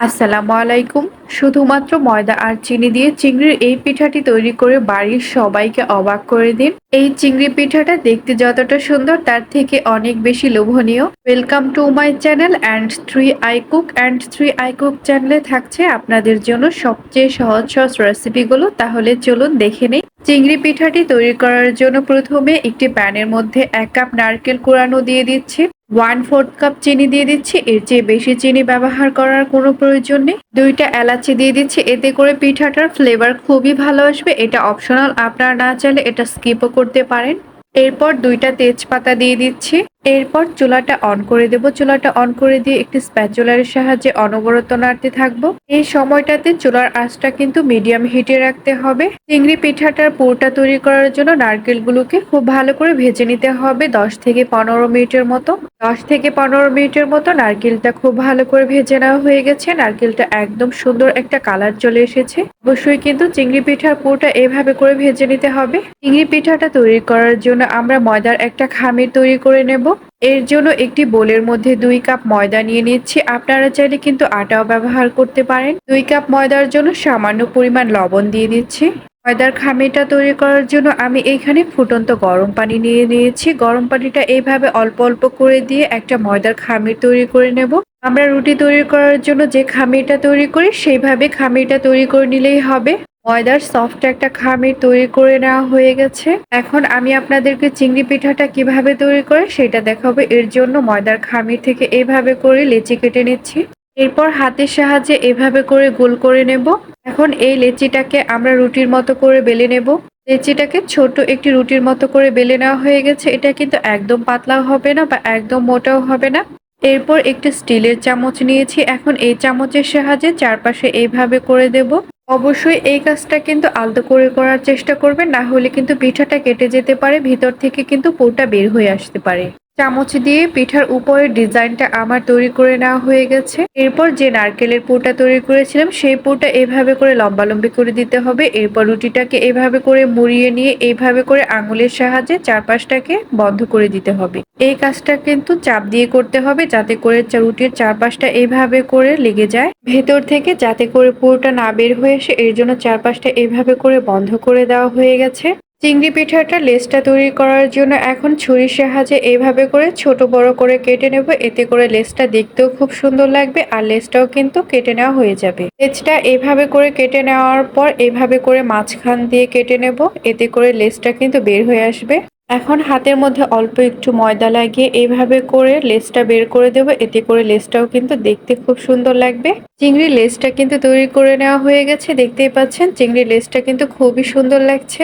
আসসালামু আলাইকুম। শুধুমাত্র ময়দা আর চিনি দিয়ে চিংড়ির এই পিঠাটি তৈরি করে বাড়ির সবাইকে অবাক করে দিন। এই চিংড়ি পিঠাটা দেখতে যতটা সুন্দর, তার থেকে অনেক বেশি লোভনীয়। Welcome to my channel and three I cook and three I cook চ্যানেলে থাকছে আপনাদের জন্য সবচেয়ে সহজ সহজ রেসিপিগুলো তাহলে চলুন দেখে নেই। চিংড়ি পিঠাটি তৈরি করার জন্য প্রথমে একটি প্যানের মধ্যে এক কাপ নারকেল কুড়ানো দিয়ে দিচ্ছি। ওয়ান ফোর্থ কাপ চিনি দিয়ে দিচ্ছি। এর চেয়ে বেশি চিনি ব্যবহার করার কোনো প্রয়োজন নেই। দুইটা এলাচি দিয়ে দিচ্ছি। এতে করে পিঠাটার ফ্লেভার খুবই ভালো আসবে। এটা অপশনাল আপনারা না চাইলে এটা স্কিপও করতে পারেন। এরপর দুইটা তেজপাতা দিয়ে দিচ্ছি। এরপর চুলাটা অন করে দেব। চুলাটা অন করে দিয়ে একটি স্প্যাচুলার সাহায্যে অনবরত নাড়তে থাকব। এই সময়টাতে চুলার আঁচটা কিন্তু মিডিয়াম হিটে রাখতে হবে। চিংড়ি পিঠাটার পুরটা তৈরি করার জন্য নারকেলগুলোকে খুব ভালো করে ভেজে নিতে হবে দশ থেকে পনেরো মিনিটের মতো। দশ থেকে পনেরো মিনিটের মতো নারকেলটা খুব ভালো করে ভেজে নেওয়া হয়ে গেছে। নারকেলটা একদম সুন্দর একটা কালার চলে এসেছে। অবশ্যই কিন্তু চিংড়ি পিঠার পুরটা এভাবে করে ভেজে নিতে হবে। চিংড়ি পিঠাটা তৈরি করার জন্য আমরা ময়দার একটা খামির তৈরি করে নেব। এর জন্য একটি বোলের মধ্যে দুই কাপ ময়দা নিয়ে নিচ্ছি। আপনারা চাইলে কিন্তু আটাও ব্যবহার করতে পারেন। দুই কাপ ময়দার জন্য সামান্য পরিমাণ লবণ দিয়ে দিচ্ছি। ময়দার খামিটা তৈরি করার জন্য আমি এখানে ফুটন্ত গরম পানি নিয়ে নিয়েছি। গরম পানিটা এইভাবে অল্প অল্প করে দিয়ে একটা ময়দার খামির তৈরি করে নেব। আমরা রুটি তৈরি করার জন্য যে খামিরটা তৈরি করি, সেইভাবে খামিরটা তৈরি করে নিলেই হবে। ময়দার সফট একটা খামির তৈরি করে নেওয়া হয়ে গেছে। এখন আমি আপনাদেরকে চিংড়ি পিঠাটা কীভাবে তৈরি করে সেটা দেখাবো। এর জন্য ময়দার খামির থেকে এইভাবে করে লেচি কেটে নিচ্ছি। এরপর হাতের সাহায্যে এভাবে করে গোল করে নেব। এখন এই লেচিটাকে আমরা রুটির মতো করে বেলে নেব। লেচিটাকে ছোট একটি রুটির মতো করে বেলে নেওয়া হয়ে গেছে। এটা কিন্তু একদম পাতলাও হবে না বা একদম মোটাও হবে না। এরপর একটি স্টিলের চামচ নিয়েছি। এখন এই চামচের সাহায্যে চারপাশে এইভাবে করে দেব। অবশ্যই এই কাজটা কিন্তু আলতো করে করার চেষ্টা করবেন, না হলে কিন্তু পিঠাটা কেটে যেতে পারে, ভিতর থেকে কিন্তু পুরটা বের হয়ে আসতে পারে। চামচ দিয়ে পিঠার উপরের ডিজাইনটা আমার তৈরি করে নেওয়া হয়ে গেছে। এরপর যে নারকেলের পুরটা তৈরি করেছিলাম, সেই পুরটা এভাবে করে লম্বালম্বি করে দিতে হবে। এরপর রুটিটাকে এভাবে করে মুড়িয়ে নিয়ে এইভাবে করে আঙুলের সাহায্যে চারপাশটাকে বন্ধ করে দিতে হবে। এই কাজটা কিন্তু চাপ দিয়ে করতে হবে, যাতে করে রুটির চারপাশটা এভাবে করে লেগে যায়। ভেতর থেকে যাতে করে পুরোটা না বের হয়ে আসে এর জন্য চারপাশটা এভাবে করে বন্ধ করে দেওয়া হয়ে গেছে। চিংড়ি পিঠাটা লেসটা তৈরি করার জন্য এখন ছুরির সাহায্যে এইভাবে করে ছোট বড় করে কেটে নেব। এতে করে লেসটা দেখতেও খুব সুন্দর লাগবে আর লেসটাও কিন্তু কেটে নেওয়া হয়ে যাবে। লেসটা এভাবে করে কেটে নেওয়ার পর এভাবে করে মাঝখান দিয়ে কেটে নেব। এতে করে লেসটা কিন্তু বের হয়ে আসবে। এখন হাতের মধ্যে অল্প একটু ময়দা লাগিয়ে এইভাবে করে লেসটা বের করে দেবো। এতে করে লেসটাও কিন্তু দেখতে খুব সুন্দর লাগবে। চিংড়ির লেসটা কিন্তু তৈরি করে নেওয়া হয়ে গেছে, দেখতেই পাচ্ছেন? চিংড়ির লেসটা কিন্তু খুবই সুন্দর লাগছে।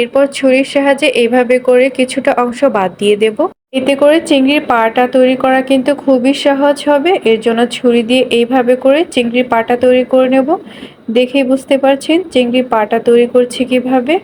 এরপর ছুরির সাহায্যে এইভাবে করে কিছুটা অংশ বাদ দিয়ে দেব। এতে করে চিংড়ির পাটা তৈরি করা কিন্তু খুবই সহজ হবে। এর জন্য ছুরি দিয়ে এইভাবে করে চিংড়ির পাটা তৈরি করে নেব। দেখেই বুঝতে পারছেন, চিংড়ির পাটা তৈরি করছি কীভাবে।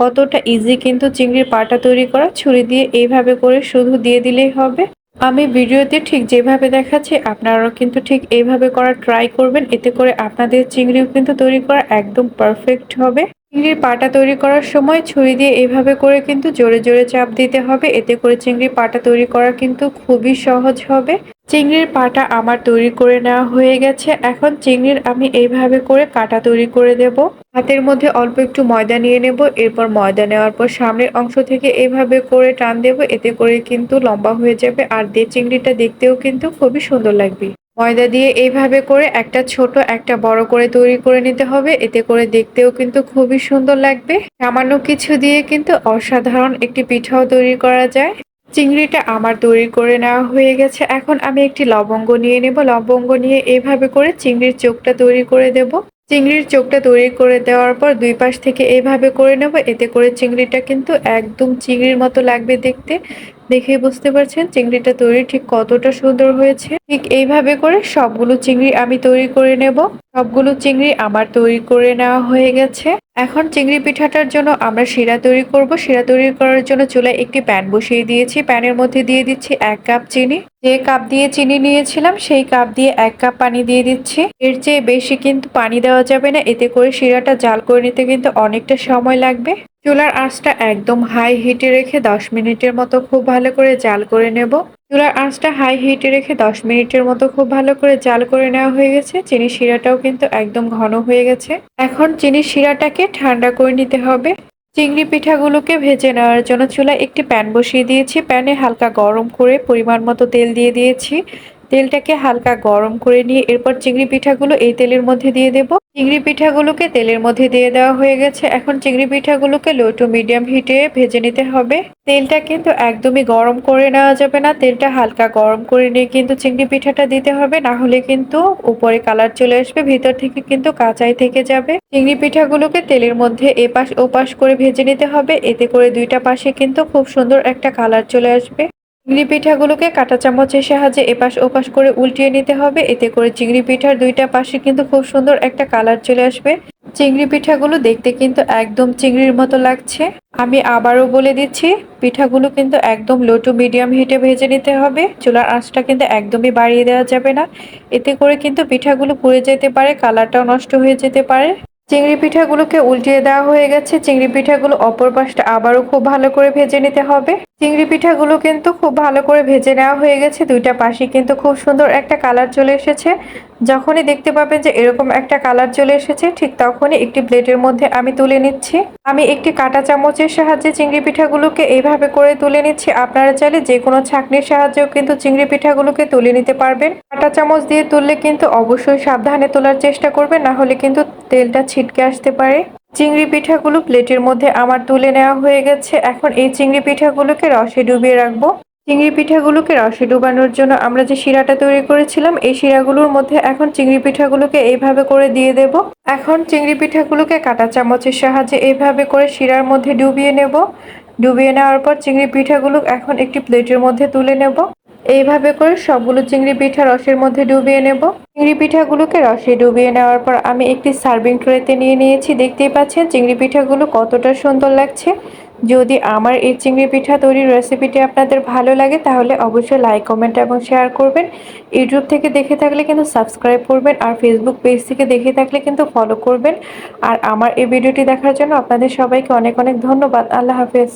কতটা ইজি কিন্তু চিংড়ির পাটা তৈরি করা, ছুরি দিয়ে এইভাবে করে শুধু দিয়ে দিলেই হবে। আমি ভিডিওতে ঠিক যেভাবে দেখাচ্ছি, আপনারাও কিন্তু ঠিক এইভাবে করা ট্রাই করবেন। এতে করে আপনাদের চিংড়িও কিন্তু তৈরি করা একদম পারফেক্ট হবে। চিংড়ির পাটা তৈরি করার সময় ছুরি দিয়ে এইভাবে করে কিন্তু জোরে জোরে চাপ দিতে হবে। এতে করে চিংড়ির পাটা তৈরি করা কিন্তু খুবই সহজ হবে। চিংড়ির পাটা আমার তৈরি করে নেওয়া হয়ে গেছে। এখন চিংড়ির আমি এইভাবে করে কাটা তৈরি করে দেব। হাতের মধ্যে অল্প একটু ময়দা নিয়ে নেব। এরপর ময়দা নেওয়ার পর সামনের অংশ থেকে এইভাবে করে টান দেব। এতে করে কিন্তু লম্বা হয়ে যাবে আর দিয়ে চিংড়িটা দেখতেও কিন্তু খুবই সুন্দর লাগবে। ময়দা দিয়ে এইভাবে করে একটা ছোট, একটা বড় করে তৈরি করে নিতে হবে। এতে করে দেখতেও কিন্তু খুবই সুন্দর লাগবে। সামান্য কিছু দিয়ে কিন্তু অসাধারণ একটি পিঠাও তৈরি করা যায়। চিংড়িটা আমার তৈরি করে নেওয়া হয়ে গেছে। এখন আমি একটি লবঙ্গ নিয়ে নেব। লবঙ্গ নিয়ে এভাবে করে চিংড়ির চোখটা তৈরি করে দেব। চিংড়ির চোখটা তৈরি করে দেওয়ার পর দুই পাশ থেকে এভাবে করে নেব। এতে করে চিংড়িটা কিন্তু একদম চিংড়ির মতো লাগবে দেখতে। দেখে বুঝতে পারছেন চিংড়িটা তৈরি ঠিক কতটা সুন্দর হয়েছে। ঠিক এইভাবে করে সবগুলো চিংড়ি আমি তৈরি করে নেব। সবগুলো চিংড়ি আমার তৈরি করে নেওয়া হয়ে গেছে। এখন চিংড়ি পিঠাটার জন্য আমরা শিরা তৈরি করব। শিরা তৈরি করার জন্য চুলায় একটি প্যান বসিয়ে দিয়েছি। প্যানের মধ্যে দিয়ে দিচ্ছি এক কাপ চিনি। যে কাপ দিয়ে চিনি নিয়েছিলাম সেই কাপ দিয়ে এক কাপ পানি দিয়ে দিচ্ছি। এর চেয়ে বেশি কিন্তু পানি দেওয়া যাবে না। এতে করে শিরাটা জাল করে নিতে কিন্তু অনেকটা সময় লাগবে। চুলার আঁচটা একদম হাই হিটে রেখে দশ মিনিটের মতো খুব ভালো করে জাল করে নেব। চুলার আঁচটা হাই হিটে রেখে ১০ মিনিটের মতো খুব ভালো করে জাল করে নেওয়া হয়ে গেছে। চিনি শিরাটাও কিন্তু একদম ঘন হয়ে গেছে। এখন চিনি শিরাটাকে ঠান্ডা করে নিতে হবে। চিংড়ি পিঠাগুলোকে ভেজে নেওয়ার জন্য চুলায় একটি প্যান বসিয়ে দিয়েছি। প্যানে হালকা গরম করে পরিমাণ মতো তেল দিয়ে দিয়েছি। তেলটাকে হালকা গরম করে নিয়ে এরপর চিংড়ি পিঠাগুলো এই তেলের মধ্যে দিয়ে দেব। চিংড়ি পিঠাগুলোকে তেলের মধ্যে দিয়ে দেওয়া হয়ে গেছে। এখন চিংড়ি পিঠাগুলোকে লো টু মিডিয়াম হিটে ভেজে নিতে হবে। তেলটা কিন্তু একদমই গরম করে নেওয়া যাবে না। তেলটা হালকা গরম করে নিয়ে কিন্তু চিংড়ি পিঠাটা দিতে হবে। না হলে কিন্তু উপরে কালার চলে আসবে, ভিতর থেকে কিন্তু কাঁচাই থেকে যাবে। চিংড়ি পিঠাগুলোকে তেলের মধ্যে এপাশ ওপাশ করে ভেজে নিতে হবে। এতে করে দুইটা পাশে কিন্তু খুব সুন্দর একটা কালার চলে আসবে। চিংড়ি পিঠাগুলোকে কাঁটা চামচের সাহায্যে এপাশ ওপাশ করে উল্টিয়ে নিতে হবে। এতে করে চিংড়ি পিঠার দুইটা পাশে কিন্তু খুব সুন্দর একটা কালার চলে আসবে। চিংড়ি পিঠাগুলো দেখতে কিন্তু একদম চিংড়ির মতো লাগছে। আমি আবারও বলে দিচ্ছি, পিঠাগুলো কিন্তু একদম লো টু মিডিয়াম হিটে ভেজে নিতে হবে। চুলার আঁচটা কিন্তু একদমই বাড়িয়ে দেওয়া যাবে না। এতে করে কিন্তু পিঠাগুলো পুড়ে যেতে পারে, কালারটাও নষ্ট হয়ে যেতে পারে। চিংড়ি পিঠাগুলোকে উল্টিয়ে দেওয়া হয়ে গেছে। চিংড়ি পিঠাগুলো অপর পাশটা আবারও খুব ভালো করে ভেজে নিতে হবে। চিংড়ি পিঠাগুলো কিন্তু খুব ভালো করে ভেজে নেওয়া হয়ে গেছে। দুইটা পাশে কিন্তু খুব সুন্দর একটা কালার চলে এসেছে। যখনই দেখতে পাবেন যে এরকম একটা কালার চলে এসেছে, ঠিক তখনই একটি প্লেটের মধ্যে আমি তুলে নিচ্ছি। আমি একটি কাটা চামচের সাহায্যে চিংড়ি পিঠাগুলোকে এইভাবে করে তুলে নিচ্ছি। আপনারা চাইলে যে কোনো ছাকনির সাহায্যেও কিন্তু চিংড়ি পিঠাগুলোকে তুলে নিতে পারবেন। কাটা চামচ দিয়ে তুললে কিন্তু অবশ্যই সাবধানে তোলার চেষ্টা করবেন, না হলে কিন্তু তেলটা ছিটকে আসতে পারে। চিংড়ি পিঠাগুলো প্লেটের মধ্যে আমার তুলে নেওয়া হয়ে গেছে। এখন এই চিংড়ি পিঠাগুলোকে রসে ডুবিয়ে রাখব। চিংড়ি পিঠাগুলোকে রসে ডুবানোর জন্য আমরা যে শিরাটা তৈরি করেছিলাম, এই শিরাগুলোর মধ্যে এখন চিংড়ি পিঠাগুলোকে এইভাবে করে দিয়ে দেব। এখন চিংড়ি পিঠাগুলোকে কাটা চামচের সাহায্যে এইভাবে করে শিরার মধ্যে ডুবিয়ে নেব। ডুবিয়ে নেওয়ার পর চিংড়ি পিঠাগুলো এখন একটি প্লেটের মধ্যে তুলে নেব। এইভাবে করে সবগুলো চিংড়ি পিঠা রসের মধ্যে ডুবিয়ে নেব। চিংড়ি পিঠাগুলোকে রসে ডুবিয়ে নেওয়ার পর আমি একটি সার্ভিং ট্রেতে নিয়ে নিয়েছি। দেখতেই পাচ্ছেন চিংড়ি পিঠাগুলো কতটা সুন্দর লাগছে। যদি আমার এই চিংড়ি পিঠা তৈরির রেসিপিটি আপনাদের ভালো লাগে, তাহলে অবশ্যই লাইক, কমেন্ট এবং শেয়ার করবেন। ইউটিউব থেকে দেখে থাকলে কিন্তু সাবস্ক্রাইব করবেন আর ফেসবুক পেজ থেকে দেখে থাকলে কিন্তু ফলো করবেন। আর আমার এই ভিডিওটি দেখার জন্য আপনাদের সবাইকে অনেক অনেক ধন্যবাদ। আল্লাহ হাফেজ।